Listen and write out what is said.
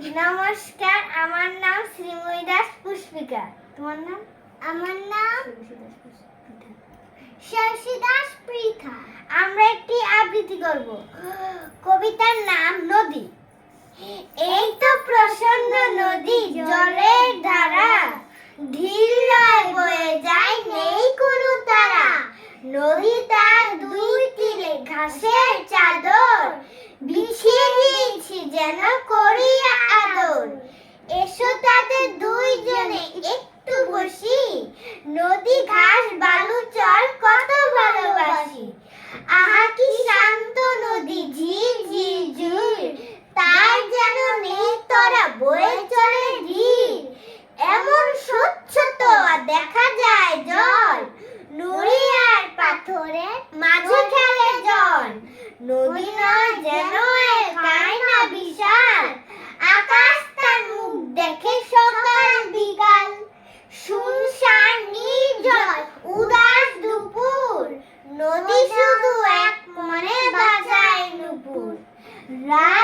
নমস্কার আমার নাম শ্রীময়ী দাস পুষ্পিকা। তোমার নাম? আমার নাম শশী দাস পৃথা। আমরা একটি আবৃত্তি করব। কবিতার নাম নদী। এই তো প্রচণ্ড নদী জলের ধারা। ধীরায় বয়ে যায় নেই কোনো তারা। নদী তার দুই তীরে ঘাসের আদর এসো তাদের দুইজনে একটু বসি। নদী, ঘাস, বালু চর কত ভালোবাসি। আহা, কি শান্ত নদী, ঝির ঝির ঝির। তার যেন নেই তোরা, বয়ে চলে ধীর এমন স্বচ্ছ তো দেখা যায় জল। নুড়ি আর পাথরে মাঝে খেলে জল। নদী নয় মনে